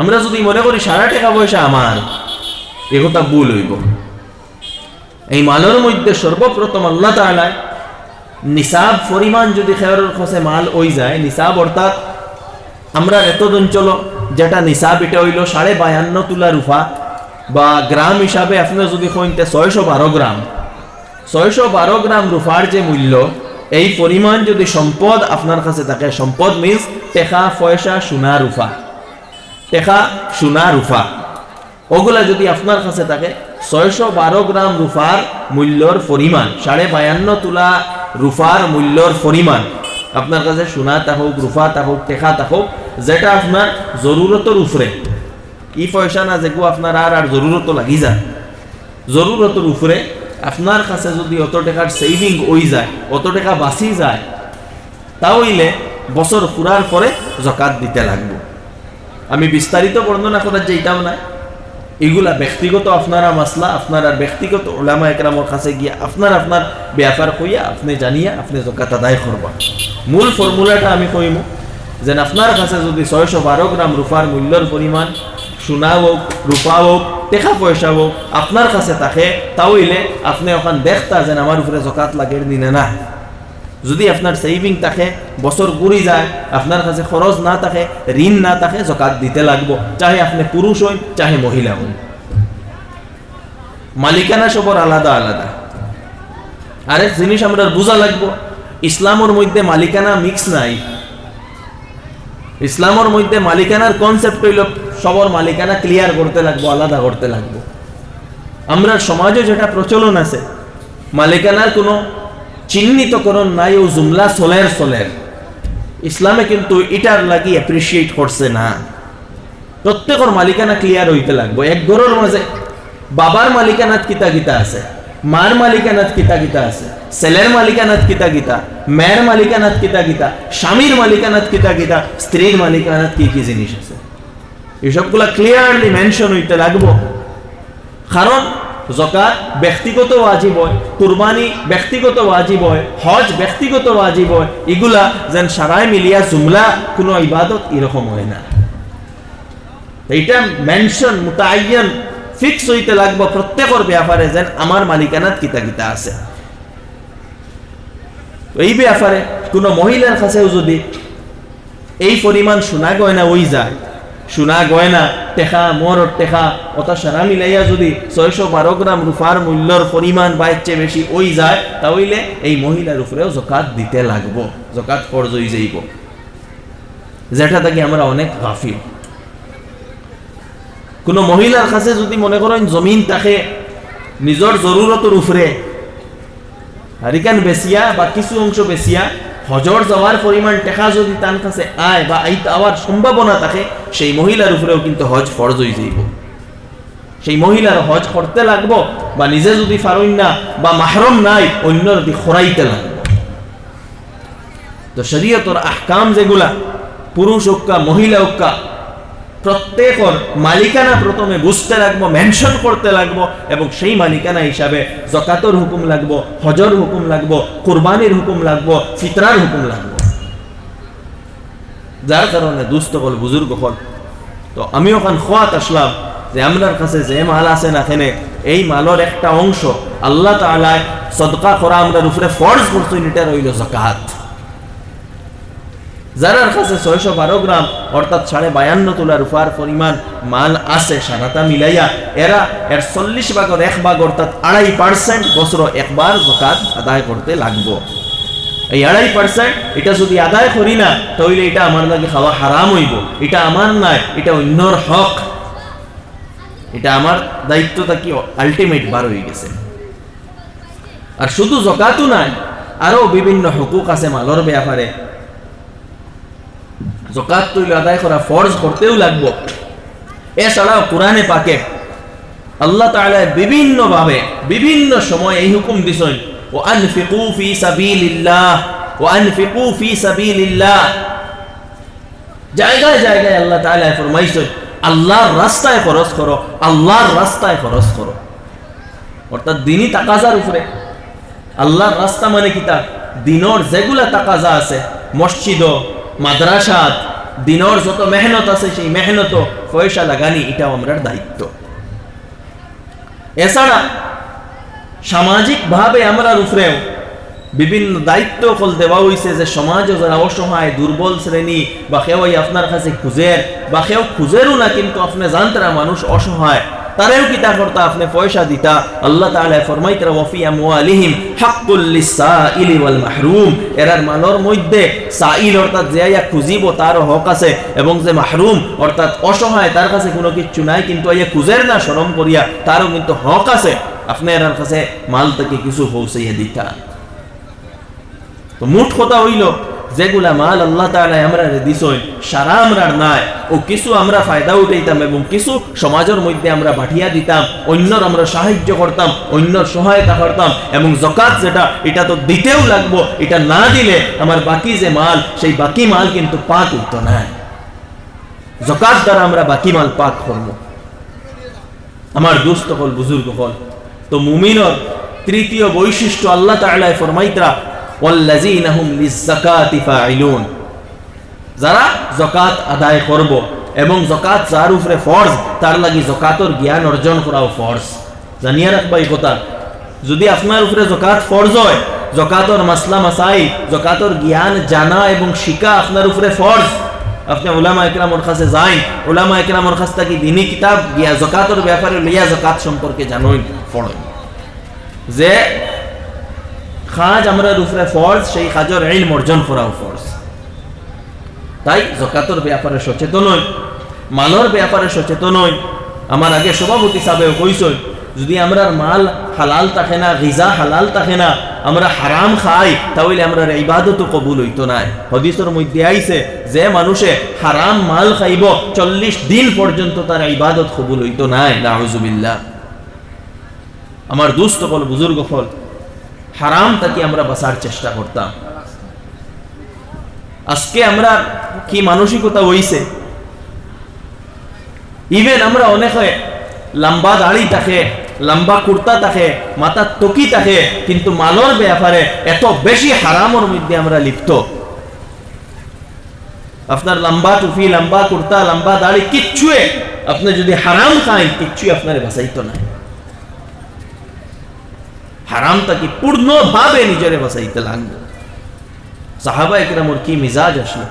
আমরা যদি মনে করি সারা টাকা পয়সা আমার, এ কথা ভুল হইব। এই মালের মধ্যে সর্বপ্রথম আল্লাহ তাআলায় নিসাব পরিমাণ যদি খেয়ারের খসে মাল ওই যায়, নিসাব অর্থাৎ আমরা এত অঞ্চল, যেটা নিসাব এটা হইল সাড়ে বায়ান্ন তুলা রুফা, বা গ্রাম হিসাবে আপনার যদি কইতে ছয়শো বারো গ্রাম। ছয়শো বারো গ্রাম রুফার যে মূল্য, এই পরিমাণ যদি সম্পদ আপনার কাছে থাকে, সম্পদ মিন্স টেকা, পয়সা, সোনা, রুফা। টেকা সোনা রুফা। ওগুলা যদি আপনার কাছে থাকে, ছয়শো বারো গ্রাম রুফার মূল্যর পরিমাণ সাড়ে বায়ান্ন তোলা রুফার মূল্যর পরিমাণ আপনার কাছে সোনা থাকুক রুফা থাকুক টেকা থাকুক যেটা আপনার জরুরতর উপরে ই পয়সা না যেগুলো আপনার আর আর জরুরত লাগি যায়। জরুরতর উপরে আপনার কাছে যদি অত টাকার সেভিং ওই যায়, অত টাকা বাঁচি যায় তাহলে বছর ফুরার পরে জকাত দিতে লাগবে। আমি বিস্তারিত বর্ণনা করার যেটাও না এগুলা ব্যক্তিগত আপনারা মাসলা আপনারা ব্যক্তিগত ওলামা একরামর কাছে গিয়ে আপনার আপনার ব্যাপার কইয়া, আপনি জানিয়া, আপনি জকাত আদায় করবা মূল ফর্মুলাটা আমি কইমু যে আপনার কাছে যদি ছয়শো বারো গ্রাম রুফার মূল্যর পরিমাণ সোনা হোক রূপা হোক টেকা পয়সা হোক আপনার কাছে থাকে, তাহলে আপনি ওখান দেখতা যেন আমার উপরে জকাত লাগে দিনে না। যদি আপনার সেভিং থাকে, বছর ঘুরি যায়, আপনার কাছে খরচ না থাকে, ঋণ না থাকে, জকাত দিতে লাগবো। চাহে আপনি পুরুষ হন চাহে মহিলা হন মালিকানা সবর আলাদা আলাদা। আরেক জিনিস আমরা বোঝা লাগবো ইসলামের মধ্যে মালিকানা মিক্স নাই। ইসলামের মধ্যে মালিকানার কনসেপ্ট হইল সবর মালিকানা ক্লিয়ার করতে লাগবো, আলাদা করতে লাগবো। আমরা সমাজে যেটা প্রচলন আছে, মালিকানার কোনো চিহ্নিতকরণ নাই ও জুমলা সোলের সোলের। ইসলামে কিন্তু এটার লাগি অ্যাপ্রিসিয়েট করছে না। প্রত্যেকের মালিকানা ক্লিয়ার হইতে লাগবো। এক ঘরের মাঝে বাবার মালিকানাত কিতা কিতা আছে, মার মালিকানাত কিতা কিতা আছে, ছেলের মালিকানাত কিতা কিতা, মেয়ের মালিকানাত কিতা কিতা, স্বামীর মালিকানাত কিতা কিতা, স্ত্রীর মালিকানাত কি কি জিনিস আছে? এসবগুলা ক্লিয়ারলি মেনশন হইতে লাগবো। কারণ জকাত ব্যক্তিগত ওয়াজিব হয়, কুরবানি ব্যক্তিগত ওয়াজিব হয়, হজ ব্যক্তিগত ওয়াজিব হয়, এগুলা যেন সারাই মিলিয়া জুমলা কোনো ইবাদত এরকম হয় না। এইটা মেনশন মুতায়ন ফিক্স হইতে লাগবো প্রত্যেকের ব্যাপারে যেন আমার মালিকানাত কিতা কিতা আছে। এই ব্যাপারে কোনো মহিলার কাছেও যদি এই পরিমাণ সোনা গয়না ওই যায়, সোনা গয়না টেকা মরর টেকা অত সারা মিলাইয়া যদি ছয়শো বারো গ্রাম রুফার মূল্যর পরিমাণ বাইচ্ছে বেশি ওই যায় তাহলে এই মহিলার উপরেও জকাত দিতে লাগবো, জকাত ফরজ হয়ে যাইব। যেটা থাকি আমরা অনেক গাফিল। কোনো মহিলার কাছে যদি মনে করেন জমিন তাকে নিজের জরুরতর উপরে হারিকান বেচিয়া বা কিছু অংশ বেচিয়া হজর যাওয়ার পরিমাণ টেকা যদি তার কাছে আয় বা আইতে আওয়ার সম্ভাবনা থাকে, সেই মহিলার উপরেও কিন্তু হজ ফরজ হয়ে যাইব। সেই মহিলার হজ করতে লাগব বা নিজে যদি পারইন না বা মাহরম নাই অন্য যদি খরাইতে লাগবে। তো শরীয়তর আহকাম যেগুলা, পুরুষ হক্কা মহিলা হোক্কা প্রত্যেকর মালিকানা প্রথমে বুঝতে লাগবো মেনশন করতে লাগবো এবং সেই মালিকানা হিসাবে জকাতর হুকুম লাগবো, হজর হুকুম লাগবো, কোরবানির হুকুম লাগবো, ফিতরার হুকুম লাগবো। যার কারণে দুস্থ হল বুজুর্গ হল। তো আমি ওখান খোয়াত আসলাম যে আপনার কাছে যে মাল আছে না এখানে এই মালের একটা অংশ আল্লাহ তালায় সদকা করা আমরা উপরে ফর্জ করছ এটা রইল জকাত। যারার কাছে ছয়শো বারো গ্রাম, অর্থাৎ সাড়ে বায়ান্ন তোলা রুফার পরিমাণ মাল আছে, সারাটা মিলাইয়া। এরা, এর চল্লিশ ভাগর এক ভাগ, অর্থাৎ আড়াই পার্সেন্ট বছর একবার জকাত আদায় করতে লাগবো। এই আড়াই পার্সেন্ট এটা যদি আদায় করি না, তাহলে এটা আমার লাগে খাওয়া হারাম হইব। এটা আমার নাই, এটা অন্যর হক। এটা আমার দায়িত্বটা কি আলটিমেট বার হয়ে গেছে। আর শুধু জকাতও নাই, আরও বিভিন্ন হকুক আছে মালর ব্যাপারে। জকাত তৈল আদায় করা ফরজ করতেও লাগবো। এছাড়াও কোরআনে পাকে আল্লাহ তাআলা বিভিন্ন ভাবে বিভিন্ন সময় এই হুকুম দিছেন ও আনফিকু ফি সাবিলিল্লাহ ও আনফিকু ফি সাবিলিল্লাহ। জায়গায় জায়গায় আল্লাহ তাআলা ফরমাইছেন, আল্লাহর রাস্তায় খরচ করো, আল্লাহর রাস্তায় খরচ করো। অর্থাৎ দিনই তাকাজার উপরে। আল্লাহর রাস্তা মানে কিতা দিনর যেগুলা তাকাজা আছে মসজিদ মাদ্রাসাত দিনর যত মেহনত আছে, সেই মেহনত পয়সা লাগানি, এটাও আমরার দায়িত্ব। এছাড়া সামাজিকভাবে আমরা উপরেও বিভিন্ন দায়িত্ব কল দেওয়া হয়েছে যে সমাজও যারা অসহায়, দুর্বল শ্রেণি, বা কেউ আপনার কাছে খুঁজের, বা কেউ খুঁজেরও না, কিন্তু আপনি জানতারা মানুষ অসহায় তারেও কিতা করতা আপনি পয়সা দিতা। আল্লাহ তাআলা ফরমাইতরা ওয়াফি আমওয়ালিহিম হাক্কুল লিসাইলি ওয়াল মাহরুম। এরার মালর মধ্যে সাইল অর্থাৎ যে আইয়া খুঁজিব, তারও হক আছে। এবং যে মাহরুম, অর্থাৎ অসহায়, তার কাছে কোনো কিচ্ছু নাই, কিন্তু আইয়া খুঁজের না, শরম করিয়া তারও কিন্তু হক আছে। আপনি এরার কাছে মাল থেকে কিছু পৌঁছাইয়া দিতা। তো মোট কথা হইল যেগুলা মাল আল্লাহ তাআলা আমরা দিছই সারা আমরার নাই। ও কিছু আমরা ফায়দা উঠাইতাম এবং কিছু সমাজের মধ্যে আমরা বাঠিয়া দিতাম, অন্যর আমরা সাহায্য করতাম, অন্যর সহায়তা করতাম এবং জকাত যেটা, এটা তো দিতেও লাগবো, এটা না দিলে আমার বাকি যে মাল, সেই বাকি মাল কিন্তু পাক উঠতো না। জকাত দ্বারা আমরা বাকি মাল পাক করব। আমার দুস্থ হল বুজুর্গ হল তো মুমিনর তৃতীয় বৈশিষ্ট্য আল্লাহ তাআলায় ফরমাইতরা যারা যাকাত আদায় করব এবং যাকাত যার উপরে ফরজ, তার লাগি যাকাতর জ্ঞান অর্জন করাও ফরজ। জানিয়া রাখবা এই কথা। যদি আপনার উপরে যাকাত ফরজ হয়, যাকাতর মাসলা মাসাই যাকাতর জ্ঞান জানা এবং শিকা আপনার উপরে ফরজ, আপনি ওলামা একরামর কাছে যাই ওলামা একরামর কাছ থেকে দিনী কিতাব গিয়া যাকাতর ব্যাপারে লইয়া যাকাত সম্পর্কে জানোই পড়েন। যে খাজ আমরা উপরে ফরজ, সেই খাজর ইলম অর্জন করাও ফরজ। তাই জকাতর ব্যাপারে সচেতন হই মালর ব্যাপারে সচেতন হই আমার আগে সভাপতি সাহেব কইসই যদি আমরা মাল হালাল থাকে না, গিজা হালাল থাকে না, আমরা হারাম খাই, তাহলে আমরা ইবাদত কবুল হইতো নাই। হদিসের মধ্যে আইছে, যে মানুষে হারাম মাল খাইব, চল্লিশ দিন পর্যন্ত তার ইবাদত কবুল হইতো নাই নাহুজুবিল্লাহ আমার দুস্থ ফল বুজুর্গ ফল হারাম তাকে আমরা বাঁচার চেষ্টা করতাম। আজকে আমরা কি মানসিকতা হইছে? ইভেন আমরা অনেক লম্বা দাড়ি থাকে, লম্বা কুর্তা থাকে, মাথার টকি থাকে, কিন্তু মালর ব্যাপারে এত বেশি হারামর মধ্যে আমরা লিপ্ত। আপনার লম্বা টুপি, লম্বা কুর্তা, লম্বা দাড়ি কিচ্ছুয়ে আপনি যদি হারাম খাই কিচ্ছুই আপনার বাঁচাইতো না। হারামটাকে পূর্ণভাবে নিজেরে বাঁচাইতে লাগবে সাহাবা একরামর কি মিজাজ আসলো?